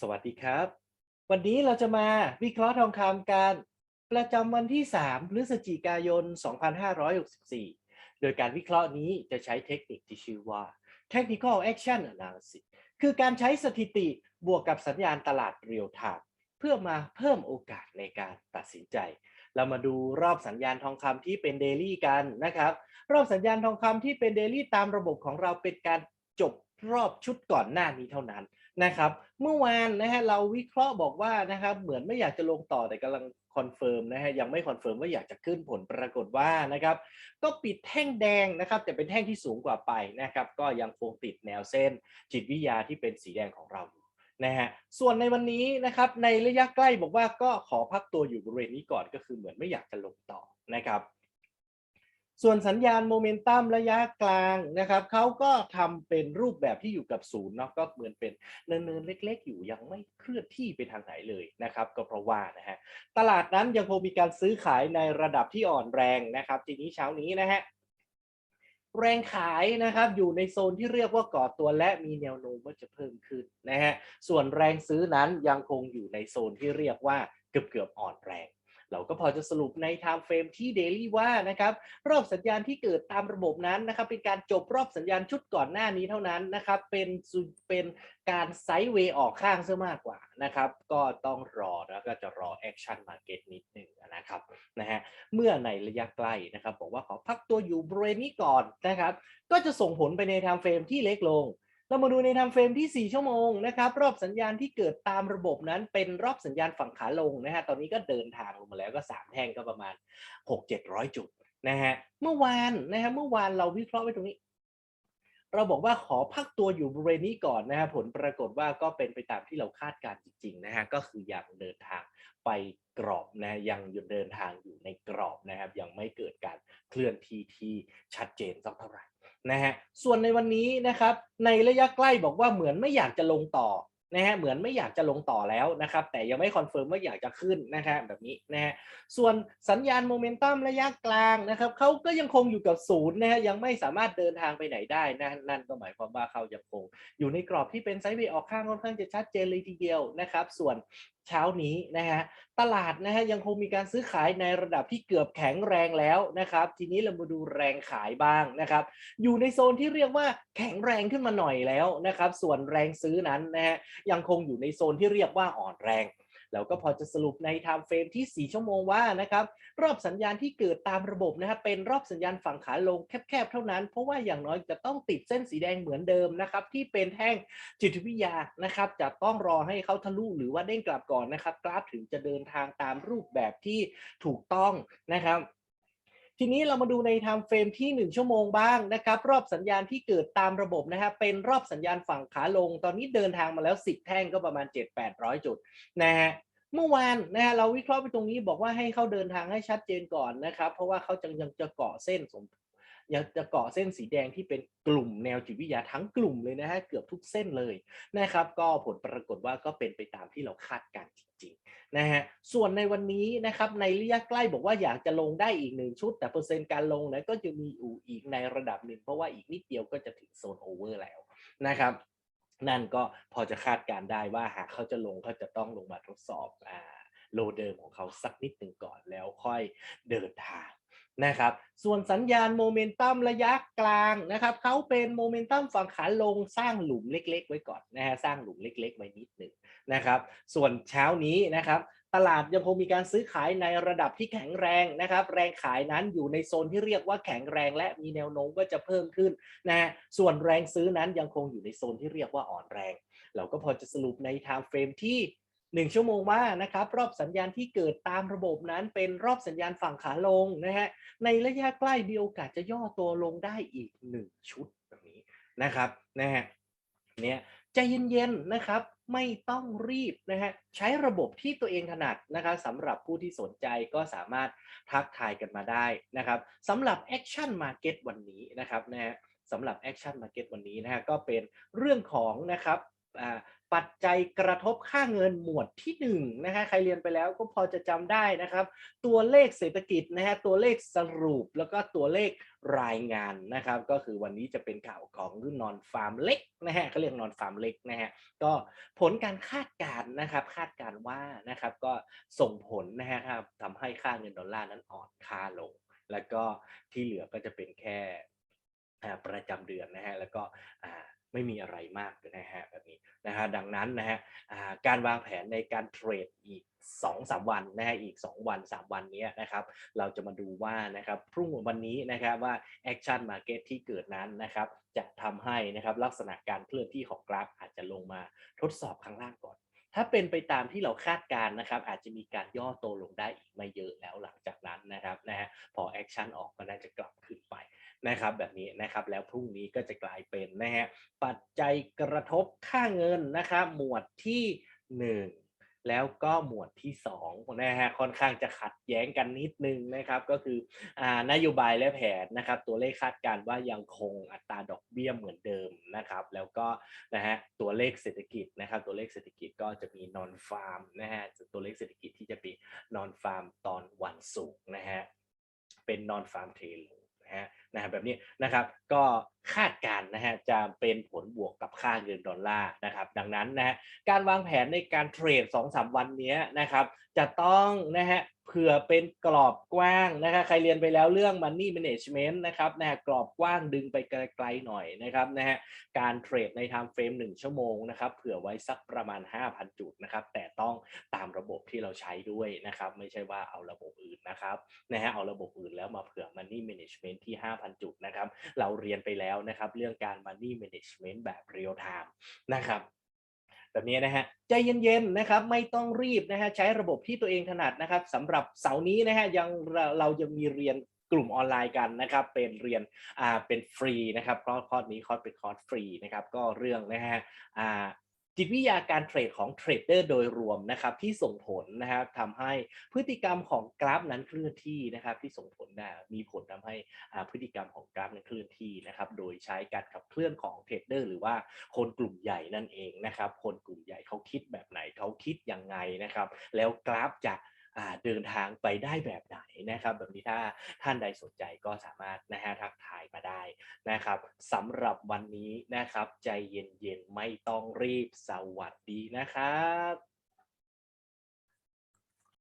สวัสดีครับ วันนี้เราจะมาวิเคราะห์ทองคำกันประจำวันที่ 3 พฤศจิกายน 2564 โดยการวิเคราะห์นี้จะใช้เทคนิคที่ชื่อว่า Technical Action Analysis คือการใช้สถิติบวกกับสัญญาณตลาดเรียลไทม์เพื่อมาเพิ่มโอกาสในการตัดสินใจ เรามาดูรอบสัญญาณทองคำที่เป็นเดลี่กันนะครับ รอบสัญญาณทองคำที่เป็นเดลี่ตามระบบของเราเป็นการจบรอบชุดก่อนหน้านี้เท่านั้น นะครับ เมื่อวานนะฮะเราวิเคราะห์บอกว่านะครับเหมือนไม่อยากจะลงต่อแต่กำลังคอนเฟิร์มนะฮะยังไม่คอนเฟิร์มว่าอยากจะขึ้นผลปรากฏว่านะครับ ก็ปิดแท่งแดงนะครับแต่เป็นแท่งที่สูงกว่าไปนะครับ ก็ยังคงติดแนวเส้น จิตวิทยาที่เป็นสีแดงของเราอยู่นะฮะส่วนในวันนี้นะครับในระยะใกล้บอกว่าก็ขอพักตัวอยู่บริเวณนี้ก่อนก็คือเหมือนไม่อยากจะลงต่อนะครับ ส่วนสัญญาณโมเมนตัมระยะกลางนะครับเขาก็ทำเป็นรูปแบบที่อยู่กับศูนย์เนาะก็เหมือนเป็นเนินๆเล็ก ๆ อยู่ยังไม่เคลื่อนที่ไปทางไหนเลยนะครับ ก็เพราะว่านะฮะตลาดนั้นยังคงมีการซื้อขายในระดับที่อ่อนแรงนะครับ ทีนี้เช้านี้นะฮะแรงขายนะครับอยู่ในโซนที่เรียกว่าก่อตัวและมีแนวโน้มว่าจะเพิ่มขึ้นนะฮะส่วนแรงซื้อนั้นยังคงอยู่ในโซนที่เรียกว่าเกือบเกือบๆอ่อนแรง เราก็พอจะสรุปใน time frame ที่ daily ว่านะครับรอบสัญญาณที่เกิดตามระบบนั้นนะครับเป็นการจบรอบสัญญาณชุดก่อนหน้านี้เท่านั้นนะครับเป็นเป็นการไซด์เวย์ออกข้างซะมากกว่านะครับก็ต้องรอแล้วก็จะรอ action market นิดหนึ่งนะครับนะฮะเมื่อในระยะใกล้นะครับบอกว่าขอพักตัวอยู่บริเวณนี้ก่อนนะครับก็จะส่งผลไปใน time frame ที่เล็กลง เรามาดูใน time frame ที่ 4 ชั่วโมงนะครับรอบสัญญาณที่เกิดตามระบบนั้นเป็นรอบสัญญาณฝั่งขาลงนะฮะตอนนี้ก็เดินทางลงมาแล้วก็ 3 แท่งก็ประมาณ 6-700 จุดนะฮะเมื่อวานนะฮะเมื่อวานเราวิเคราะห์ไว้ตรงนี้ เราบอกว่าขอพักตัวอยู่บริเวณนี้ก่อนนะฮะผลปรากฏว่าก็เป็นไปตามที่เราคาดการณ์จริงๆนะฮะก็คือยังเดินทางไปกรอบนะยังเดินทางอยู่ในกรอบนะครับยังไม่เกิดการเคลื่อนที่ที่ชัดเจนสักเท่าไหร่ นะฮะส่วนในวันนี้นะครับในระยะใกล้บอกว่าเหมือนไม่อยากจะลงต่อนะฮะเหมือนไม่อยากจะลงต่อแล้วนะครับแต่ยังไม่คอนเฟิร์มว่าอยากจะขึ้นนะฮะแบบนี้นะฮะส่วนสัญญาณโมเมนตัมระยะกลางนะครับเขาก็ยังคงอยู่กับศูนย์นะฮะยังไม่สามารถเดินทางไปไหนได้นะนั่นก็หมายความว่าเขายังคงอยู่ในกรอบที่เป็นไซด์เวย์ออกข้างค่อนข้างจะชัดเจนเลยทีเดียวนะครับส่วนเช้านี้นะฮะตลาดนะฮะยังคงมีการซื้อขายในระดับที่เกือบแข็งแรงแล้วนะครับ ทีนี้เรามาดูแรงขายบ้างนะครับ อยู่ในโซนที่เรียกว่าแข็งแรงขึ้นมาหน่อยแล้วนะครับ ส่วนแรงซื้อนั้นนะฮะยังคงอยู่ในโซนที่เรียกว่าอ่อนแรง เราก็พอจะสรุปในไทม์เฟรมที่ 4 ชั่วโมงว่านะครับรอบสัญญาณที่เกิดตามระบบนะครับเป็นรอบสัญญาณฝั่งขาลงแคบๆเท่านั้น เพราะว่าอย่างน้อยจะต้องติดเส้นสีแดงเหมือนเดิมนะครับที่เป็นแท่งจิตวิทยานะครับจะต้องรอให้เขาทะลุหรือว่าเด้งกลับก่อนนะครับกราฟถึงจะเดินทางตามรูปแบบที่ถูกต้องนะครับ ทีนี้เรามาดูใน time frame ที่ 1 ชั่วโมงบ้างนะครับ รอบสัญญาณที่เกิดตามระบบนะครับเป็นรอบสัญญาณฝั่งขาลง ตอนนี้เดินทางมาแล้ว 10 แท่งก็ประมาณ 7-800 จุดนะฮะเมื่อวานนะฮะเราวิเคราะห์ไปตรงนี้บอกว่าให้เขาเดินทางให้ชัดเจนก่อนนะครับ เพราะว่าเขาจะยังจะเกาะเส้นสมยังจะเกาะเส้นสีแดงที่เป็นกลุ่มแนวจิตวิทยาทั้งกลุ่มเลยนะฮะเกือบทุกเส้นเลยนะครับ ก็ผลปรากฏว่าก็เป็นไปตามที่เราคาดการณ์จริงๆ นะฮะส่วนในวันนี้นะครับในระยะใกล้บอกว่าอยากจะลงได้อีกหนึ่งชุด แต่เปอร์เซ็นต์การลงนะก็จะมีอยู่อีกในระดับหนึ่งเพราะว่าอีกนิดเดียวก็จะถึงโซนโอเวอร์แล้วนะครับนั่นก็พอจะคาดการได้ว่าหากเขาจะลงเขาจะต้องลงมาทดสอบอ่าโลเดิมของเขาสักนิดหนึ่งก่อนแล้วค่อยเดินทาง นะครับส่วนสัญญาณโมเมนตัมระยะกลางนะครับเขาเป็นโมเมนตัมฝั่งขาลงสร้างหลุมเล็ก ๆ ไว้ก่อนนะฮะสร้างหลุมเล็ก ๆ ไว้นิดหนึ่งนะครับส่วนเช้านี้นะครับตลาดยังคงมีการซื้อขายในระดับที่แข็งแรงนะครับ แรงขายนั้นอยู่ในโซนที่เรียกว่าแข็งแรงและมีแนวโน้มว่าจะเพิ่มขึ้นนะส่วนแรงซื้อนั้นยังคงอยู่ในโซนที่เรียกว่าอ่อนแรง เราก็พอจะสรุปใน time frame ที่ 1 ชั่วโมงว่านะครับรอบสัญญาณที่เกิดตามระบบนั้นเป็นรอบสัญญาณฝั่งขาลงนะฮะในระยะใกล้มีโอกาสจะย่อตัวลงได้อีก 1 ชุดแบบนี้นะครับนะฮะเนี่ยใจเย็นๆนะครับไม่ต้องรีบนะฮะใช้ระบบที่ตัวเองถนัดนะครับสำหรับผู้ที่สนใจก็สามารถทักทายกันมาได้นะครับสำหรับ Action Market วันนี้นะครับนะฮะสำหรับ Action Market วันนี้นะฮะก็เป็นเรื่องของนะครับอ่า ปัจจัยกระทบค่าเงินหมวดที่หนึ่งนะฮะใครเรียนไปแล้วก็พอจะจำได้นะครับ ตัวเลขเศรษฐกิจนะฮะตัวเลขสรุปแล้วก็ตัวเลขรายงานนะครับ ก็คือวันนี้จะเป็นข่าวของนนอนฟาร์มเล็กนะฮะเขาเรียกนอนฟาร์มเล็กนะฮะก็ผลการคาดการณ์นะครับ คาดการณ์ว่านะครับก็ส่งผลนะฮะครับทำให้ค่าเงินดอลลาร์นั้นอ่อนค่าลง แล้วก็ที่เหลือก็จะเป็นแค่ประจำเดือนนะฮะแล้วก็อ่า ไม่มีอะไรมากนะฮะแบบนี้นะฮะดังนั้นนะฮะการวางแผนในการเทรดอีก2 3 วันนะฮะอีก 2 วัน 3 วันนี้นะครับเราจะมาดูว่านะครับพรุ่งวันนี้นะครับว่า Action Market ที่เกิดนั้นนะครับจะทำให้นะครับลักษณะการเคลื่อนที่ของกราฟอาจจะลงมาทดสอบข้างล่างก่อนถ้าเป็นไปตามที่เราคาดการณ์นะครับ อาจจะมีการย่อตัวลงได้อีกไม่เยอะแล้วหลังจากนั้นนะครับนะฮะพอแอคชั่นออกก็น่าจะกลับขึ้นไป นะครับแบบนี้นะครับแล้วพรุ่งนี้ก็จะกลายเป็นนะฮะปัจจัยกระทบค่าเงินนะครับหมวดที่หนึ่งแล้วก็หมวดที่2นะฮะค่อนข้างจะขัดแย้งกันนิดนึงนะครับก็คืออ่านโยบายและแผนนะครับตัวเลขคาดการณ์ว่ายังคงอัตราดอกเบี้ยเหมือนเดิมนะครับแล้วก็นะฮะตัวเลขเศรษฐกิจนะครับตัวเลขเศรษฐกิจก็จะมีนอนฟาร์มนะฮะตัวเลขเศรษฐกิจที่จะเป็นนอนฟาร์มตอนวันศุกร์นะฮะเป็นนอนฟาร์มเทล นะฮะนะแบบนี้นะครับก็คาดการณ์นะฮะจะเป็นผลบวกกับค่าเงินดอลลาร์นะครับดังนั้นนะฮะการวางแผนในการเทรด2อสวันนี้นะครับจะต้องนะฮะ เผื่อเป็นกรอบกว้างนะครับใครเรียนไปแล้วเรื่อง Money Management นะครับนะฮะกรอบกว้างดึงไปไกลๆหน่อยนะครับนะฮะการเทรดใน Time Frame 1ชั่วโมงนะครับเผื่อไว้สักประมาณ 5,000 จุดนะครับแต่ต้องตามระบบที่เราใช้ด้วยนะครับไม่ใช่ว่าเอาระบบอื่นนะครับนะฮะเอาระบบอื่นแล้วมาเผื่อ Money Management ที่ 5,000 จุดนะครับเราเรียนไปแล้วนะครับเรื่องการ Money Management แบบ Real Time นะครับ แบบนี้นะฮะใจเย็นๆนะครับไม่ต้องรีบนะฮะใช้ระบบที่ตัวเองถนัดนะครับสำหรับเสาร์นี้นะฮะยังเราเรายังมีเรียนกลุ่มออนไลน์กันนะครับ เป็นเรียนอ่าเป็นฟรีนะครับคอร์สคอร์สนี้คอร์สเป็นคอร์สฟรีนะครับก็เรื่องนะฮะอ่า จิตวิทยาการเทรดของเทรดเดอร์โดยรวมนะครับที่ส่งผลนะครับทำให้พฤติกรรมของกราฟนั้นเคลื่อนที่นะครับที่ส่งผลนะมีผลทำให้พฤติกรรมของกราฟนั้นเคลื่อนที่นะครับโดยใช้การขับเคลื่อนของเทรดเดอร์หรือว่าคนกลุ่มใหญ่นั่นเองนะครับคนกลุ่มใหญ่เขาคิดแบบไหนเขาคิดยังไงนะครับแล้วกราฟจะเดินทางไปได้แบบไหน นะครับ แบบนี้ถ้าท่านใดสนใจก็สามารถนะฮะทักทายมาได้นะครับสำหรับวันนี้นะครับ ใจเย็นๆ ไม่ต้องรีบสวัสดีนะครับ